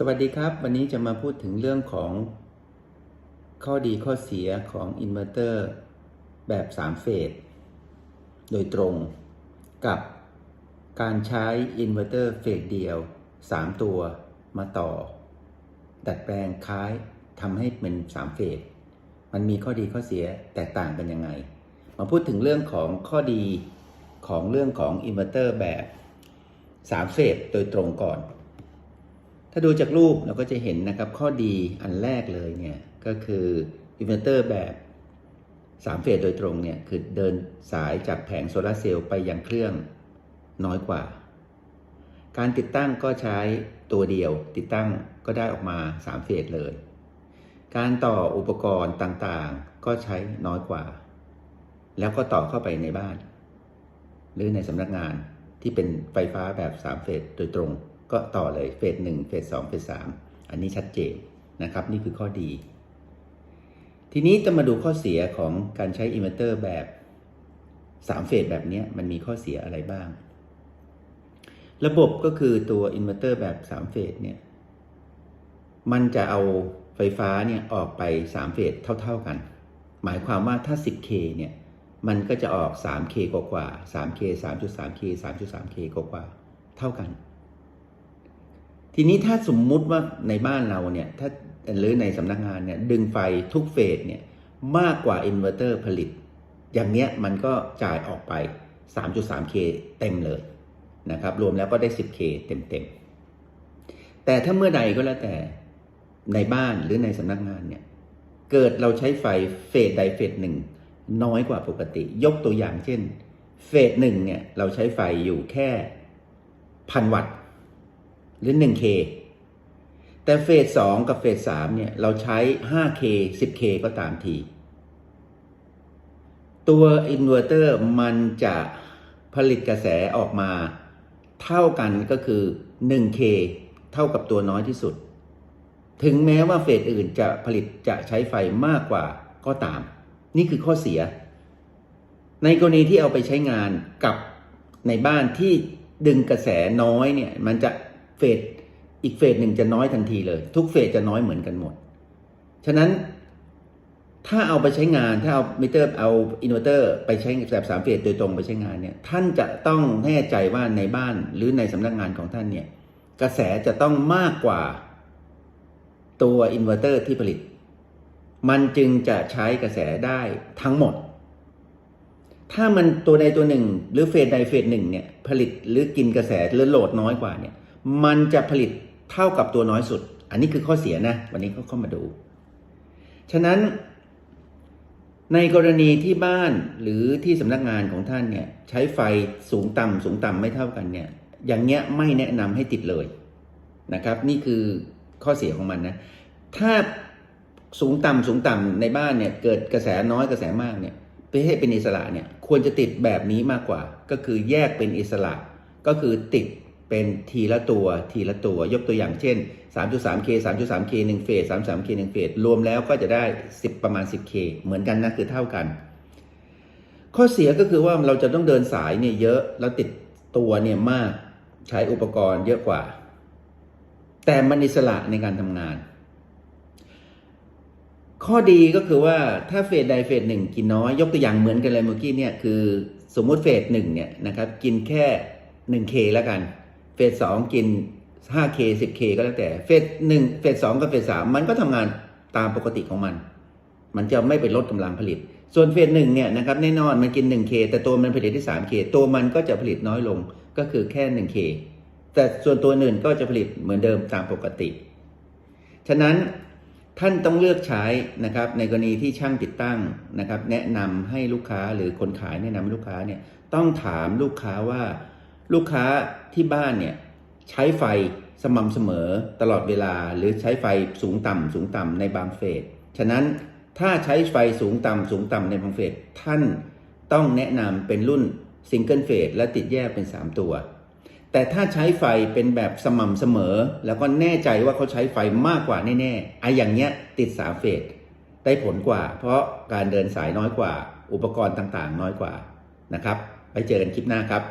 สวัสดีครับ วันนี้จะมาพูดถึงเรื่องของ ข้อดีข้อเสียของอินเวอร์เตอร์แบบ 3 เฟส โดยตรงกับการใช้อินเวอร์เตอร์เฟสเดียว 3 ตัวมาต่อ ดัดแปลงคล้ายทำให้เป็น 3 เฟส มันมีข้อดีข้อเสียแตกต่างกันยังไง มาพูดถึงเรื่องของข้อดีของเรื่องของอินเวอร์เตอร์แบบ 3 เฟสโดยตรงก่อน ถ้าดูจากรูปเราก็จะเห็นนะครับข้อดีอันแรกเลยเนี่ยก็คืออินเวอร์เตอร์แบบ3เฟสโดยตรงเนี่ยคือเดินสายจากแผงโซลาเซลล์ไปยังเครื่องน้อยกว่า การติดตั้งก็ใช้ตัวเดียวติดตั้งก็ได้ออกมา 3 เฟสเลย การต่ออุปกรณ์ต่างๆ ก็ใช้น้อยกว่า แล้วก็ต่อเข้าไปในบ้าน หรือในสำนักงานที่เป็นไฟฟ้าแบบ 3 เฟสโดยตรง ก็ต่อเลยเฟสหนึ่งเฟสสองเฟสสามอันนี้ชัดเจนนะครับ นี่คือข้อดี ทีนี้จะมาดูข้อเสียของการใช้อินเวอร์เตอร์แบบ3เฟสแบบนี้มันมีข้อเสียอะไรบ้าง ระบบก็คือตัวอินเวอร์เตอร์แบบ3เฟสเนี่ยมันจะเอาไฟฟ้าเนี่ยออกไป3เฟสเท่า ๆกัน หมายความว่าถ้า 10K เนี่ยมันก็จะออก 3K กว่ากว่า 3K 3.3K 3.3K กว่ากว่าเท่ากัน ทีนี้ถ้าสมมุติว่าในบ้านเราเนี่ยถ้าหรือในสำนักงานเนี่ยดึงไฟทุกเฟสเนี่ยมากกว่าอินเวอร์เตอร์ผลิต อย่างเนี้ยมันก็จ่ายออกไป 3.3K เต็มเลยนะครับรวมแล้วก็ได้ 10K เต็มๆ แต่ถ้าเมื่อใดก็แล้วแต่ในบ้านหรือในสำนักงานเนี่ยเกิดเราใช้ไฟเฟสใดเฟสหนึ่งน้อยกว่าปกติ ยกตัวอย่างเช่น เฟสหนึ่งเนี่ยเราใช้ไฟอยู่แค่พันวัตต์ หรือ 1K แต่เฟสสองกับเฟสสามเนี่ยเราใช้ 5K 10K ก็ตามที ตัวอินเวอร์เตอร์มันจะผลิตกระแสออกมาเท่ากันก็คือ 1K เท่ากับตัวน้อยที่สุด ถึงแม้ว่าเฟสอื่นจะผลิตจะใช้ไฟมากกว่าก็ตาม นี่คือข้อเสีย ในกรณีที่เอาไปใช้งานกับในบ้านที่ดึงกระแสน้อยเนี่ย มันจะ เฟสอีกเฟสหนึ่งจะน้อยทันทีเลย ทุกเฟสจะน้อยเหมือนกันหมด ฉะนั้นถ้าเอาไปใช้งานถ้าเอามิเตอร์เอาอินเวอร์เตอร์ไปใช้แบบสามเฟสโดยตรงไปใช้งานเนี่ยท่านจะต้องแน่ใจว่าในบ้านหรือในสำนักงานของท่านเนี่ยกระแสจะต้องมากกว่าตัวอินเวอร์เตอร์ที่ผลิต มันจึงจะใช้กระแสได้ทั้งหมด ถ้ามันตัวใดตัวหนึ่ง หรือเฟสใดเฟสหนึ่งเนี่ยผลิตหรือกินกระแสหรือโหลดน้อยกว่าเนี่ย มันจะผลิตเท่ากับตัวน้อยสุด อันนี้คือข้อเสียนะ วันนี้ก็เข้ามาดู ฉะนั้นในกรณีที่บ้านหรือที่สำนักงานของท่านเนี่ยใช้ไฟสูงต่ำสูงต่ำไม่เท่ากันเนี่ยอย่างเงี้ยไม่แนะนำให้ติดเลยนะครับ นี่คือข้อเสียของมันนะ ถ้าสูงต่ำสูงต่ำในบ้านเนี่ยเกิดกระแสน้อยกระแสมากเนี่ยไปให้เป็นอิสระเนี่ยควรจะติดแบบนี้มากกว่า ก็คือแยกเป็นอิสระก็คือติด เป็นทีละตัวทีละตัวยกตัวอย่างเช่น 3.3K 3.3K 1เฟส 33K 1เฟสรวมแล้วก็จะได้ 10 ประมาณ 10K เหมือนกันนะคือเท่ากัน ข้อเสียก็คือว่าเราจะต้องเดินสายเนี่ยเยอะแล้วติดตัวเนี่ยมากใช้อุปกรณ์เยอะกว่า แต่มันอิสระในการทำงาน ข้อดีก็คือว่าถ้าเฟสใดเฟสหนึ่งกินน้อยยกตัวอย่างเหมือนกันเลยเมื่อกี้เนี่ยคือสมมติเฟสหนึ่งเนี่ยนะครับกินแค่ 1K แล้วกัน เฟสสองกิน 5K 10K ก็แล้วแต่ เฟสหนึ่งเฟสสองกับเฟสสามมันก็ทำงานตามปกติของมัน มันจะไม่ไปลดกำลังผลิต ส่วนเฟสหนึ่งเนี่ยนะครับแน่นอนมันกิน 1K แต่ตัวมันผลิตที่ 3K ตัวมันก็จะผลิตน้อยลงก็คือแค่ 1K แต่ส่วนตัวอื่นก็จะผลิตเหมือนเดิมตามปกติ ฉะนั้นท่านต้องเลือกใช้นะครับในกรณีที่ช่างติดตั้งนะครับ แนะนำให้ลูกค้าหรือคนขายแนะนำให้ลูกค้าเนี่ยต้องถามลูกค้าว่า ลูกค้าที่บ้านเนี่ยใช้ไฟสม่ำเสมอตลอดเวลาหรือใช้ไฟสูงต่ำสูงต่ำในบางเฟส ฉะนั้นถ้าใช้ไฟสูงต่ำสูงต่ำในบางเฟส ท่านต้องแนะนำเป็นรุ่นซิงเกิลเฟสและติดแยกเป็น 3 ตัว แต่ถ้าใช้ไฟเป็นแบบสม่ำเสมอ แล้วก็แน่ใจว่าเขาใช้ไฟมากกว่าแน่ๆไอ้อย่างเงี้ยติด 3 เฟสได้ผลกว่า เพราะการเดินสายน้อยกว่า อุปกรณ์ต่างๆ น้อยกว่านะครับ ไปเจอกันคลิปหน้าครับ